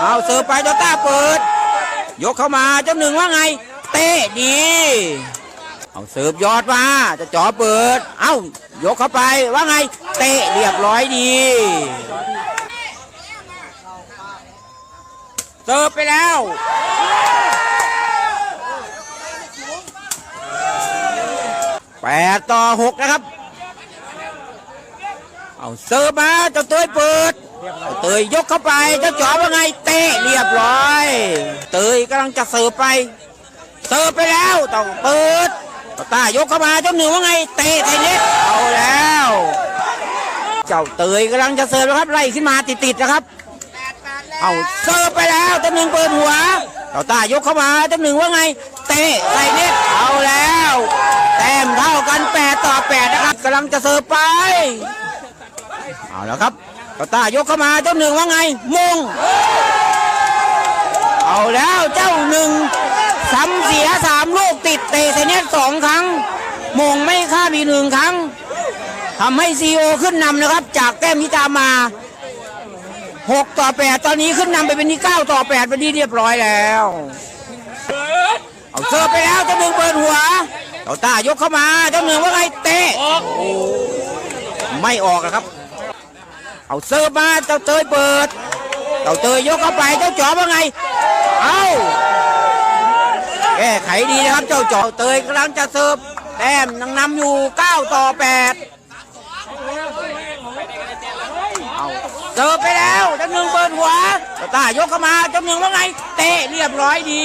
เอาเสิร์ฟไปเจ้าต้าเปิด ยกเข้ามาเจ้าหนึ่งว่าไง เตะดี เอาเสิร์ฟยอดมาจะจ่อเปิด เอ้ายกเข้าไปว่าไง เตะเรียบร้อยดีเสิร์ฟไปแล้วแปดต่อหกนะครับ เอาเสิร์ฟมาเจ้าเตยเปิด เตยยกเข้าไปเจ้าจ๋อว่าไงเตะเรียบร้อย เตยกำลังจะเสิร์ฟไป เสิร์ฟไปแล้วต้องเปิดต้าตายกเข้ามาเจ้าหนึ่งว่าไงเตะไทยเน็ตเอาแล้ว เจ้าเตยกำลังจะเสิร์ฟนะครับไล่ขึ้นมาติดๆนะครับ เอาเสิร์ฟไปแล้วเจ้าหนึ่งเปิดหัวเจ้าตายกเข้ามาเจ้าหนึ่งว่าไง เตะใส่เน็ตเอาแล้วแต้มเท่ากัน8ต่อ8นะครับกำลังจะเสิร์ฟไป เอาแล้วครับ เจ้าตายกเข้ามาเจ้าหนึ่งว่าไงมง เอาแล้วเจ้าหนึ่งซ้ำเสียสามลูกติดเตะใส่เน็ตสองครั้ง มงไม่ข้ามอีกหนึ่งครั้งทำให้ซีโอขึ้นนำนะครับ จากแต้มที่ตามมา6ต่อ8ตอนนี้ขึ้นนำไปเป็นที่9ต่อ8เป็นที่เรียบร้อยแล้วเอาเสิร์ฟไปแล้วเจ้าหนึ่งเปิดหัวเจ้าตายกเข้ามาเจ้าหนึ่งว่าไงเตะไม่ออกนะครับ เอาเสิร์ฟมาเจ้าเตยเปิด เจ้าเตยยกเข้าไปเจ้าจ๋อว่าไง เอาแก้ไขดีนะครับเจ้าจ๋อเตยกำลังจะเสิร์ฟแต้มยังนำอยู่ 9 ต่อ 8 เอาเสิร์ฟไปแล้วเจ้าหนึ่งเปิดหัวเจ้าตายกเข้ามาเจ้าหนึ่งว่าไง เตะเรียบร้อยดี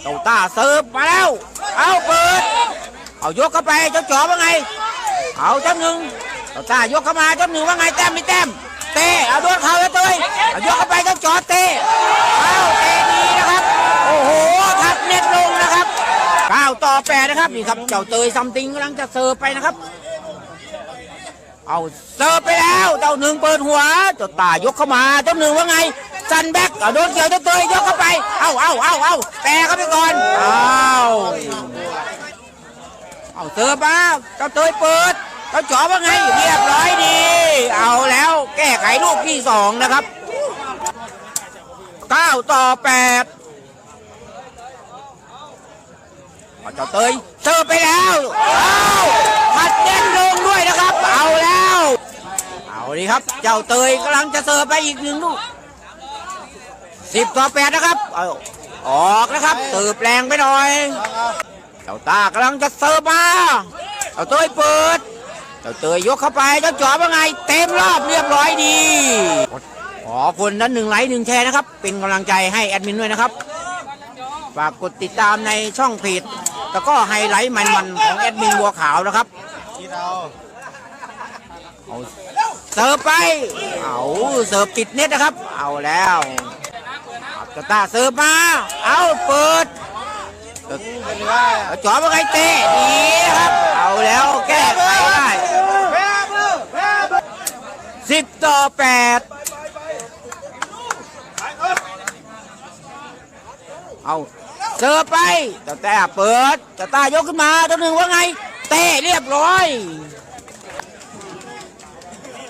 เจ้าตาเสิร์ฟมาแล้ว เอาเปิด เอายกเข้าไปเจ้าจ๋อว่าไง เอาเจ้าหนึ่ง เจ้าตายกเข้ามาเจ้าหนึ่งว่าไงแต้มไม่แต้มเตะเอาโดนเขาแล้วเตยเอายกเข้าไปเจ้าจ๋อเตะเอาเตะดีนะครับ โอ้โหทัดเน็ตลงนะครับ9ต่อ8นะครับนี่ครับเจ้าเตยซัมติงกำลังจะเสิร์ฟไปนะครับ เอาเสิร์ฟไปแล้วเจ้าหนึ่งเปิดหัวเจ้าตายกเข้ามาเจ้าหนึ่งว่าไงซันแบ็กเอาโดนเกี่ยวเจ้าเตยยกเข้าไปเอาเอาเอาเอาแต่เข้าไปก่อนเอาเอาเสิร์ฟมาเจ้าเตยเปิด เจ้าจ๋อว่าไงเรียบร้อยดี เอาแล้วแก้ไขลูกที่สองนะครับเก้าต่อแปดเจ้าเตยเสิร์ฟไปแล้วเอาผัดเด่นลงด้วยนะครับ เอาแล้ว เอาดีครับ เจ้าเตยกำลังจะเสิร์ฟไปอีกหนึ่งลูกสิบต่อแปดนะครับเอาออกนะครับเสิร์ฟแรงไปหน่อยเจ้าตากำลังจะเสิร์ฟมาเจ้าเตยเปิด จ้าเตยยกเข้าไปเจ้าจ๋อว่าไง เต็มรอบเรียบร้อยดีขอคนนั้นหนึ่งไลค์หนึ่งแชร์นะครับ เป็นกำลังใจให้แอดมินด้วยนะครับฝากกดติดตามในช่องเพจแล้วก็ไฮไลท์มันๆของแอดมินบัวขาวนะครับเอาเสิร์ฟไป เอาเสิร์ฟติดเน็ตนะครับ เอาแล้วเอาตาตาเสิร์ฟมา เอาเปิดจ่อมาไงเตะดีครับ เอาแล้วแก้ไขได้ สิบต่อแปดเอาเสิร์ฟไปตาตาเปิดตาตายกขึ้นมาตัวหนึ่งว่าไง เตะเรียบร้อย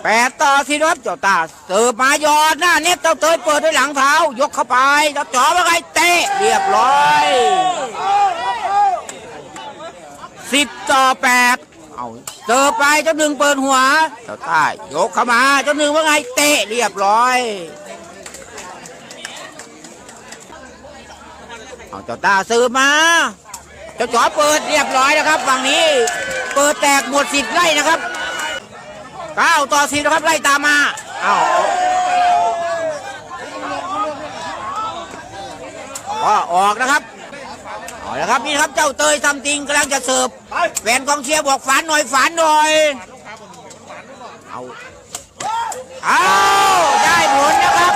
แปดต่อสี่ครับเจ้าตาเสิร์ฟมายอดหน้าเน็ตเจ้าเตยเปิดด้วยหลังเท้า ยกเข้าไปเจ้าจ๋อว่าไงเตะเรียบร้อยสิบต่อแปด เอาเสิร์ฟไปเจ้าหนึ่งเปิดหัวเจ้าตายกเข้ามาเจ้าหนึ่งว่าไงเตะเรียบร้อยเอาเจ้าตาเสิร์ฟมาเจ้าจ๋อเปิดเรียบร้อยนะครับฝั่งนี้เปิดแตกหมดสิทธิ์ไล่นะครับเก้าต่อสิบนะครับไล่ตามมาเอาก็ออกนะครับ เอาละครับนี่นะครับเจ้าเตยทำจริงกำลังจะเสิร์ฟแฟนกองเชียร์บอกฝันหน่อยฝันหน่อยเอาเอาได้ผลนะครับ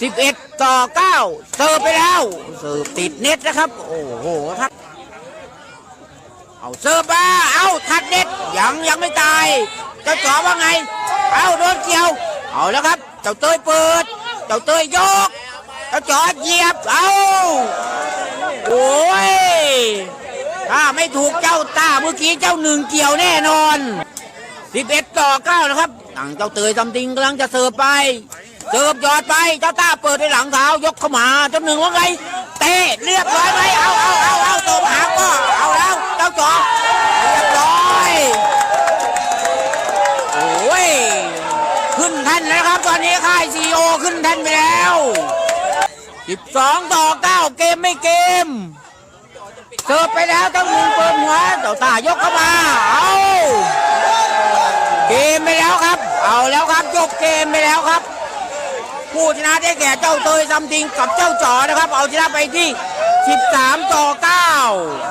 11 ต่อ 9 เสิร์ฟไปแล้วเสิร์ฟติดเน็ตนะครับ โอ้โหครับเอาเสิร์ฟมาเอาทัดเน็ตยังยังไม่ตายเจ้าจ๋อว่าไง เอาโดนเกี่ยว เอาแล้วครับ เจ้าเตยเปิด เจ้าเตยยก เจ้าจ๋อเหยียบเอาโอ้ยถ้าไม่ถูกเจ้าตาเมื่อกี้เจ้าหนึ่งเกี่ยวแน่นอน 11 ต่อ 9 นะครับต่างเจ้าเตยซัมติงกำลังจะเสิร์ฟไป เสิร์ฟยอดไปเจ้าตาเปิดด้วยหลังเท้ายกเข้ามาเจ้าหนึ่งว่าไงเตะเรียบร้อยไหมเอาเอาเอาเอาตัวหาก็เอาแล้วเจ้าจอเรียบร้อยโอ้ยขึ้นแท่นแล้วครับตอนนี้ค่ายซีโอขึ้นแท่นไปแล้ว 12 ต่อ 9 เกมไม่เกม เสิร์ฟไปแล้วต้องยิงเปิดหัวเจ้าตายกเข้ามา เอาเกมไปแล้วครับ เอาแล้วครับยกเกมไปแล้วครับ ผู้ชนะได้แก่เจ้าเตยซัมติงกับเจ้าจ๋อนะครับ เอาชนะไปที่ 13 ต่อ 9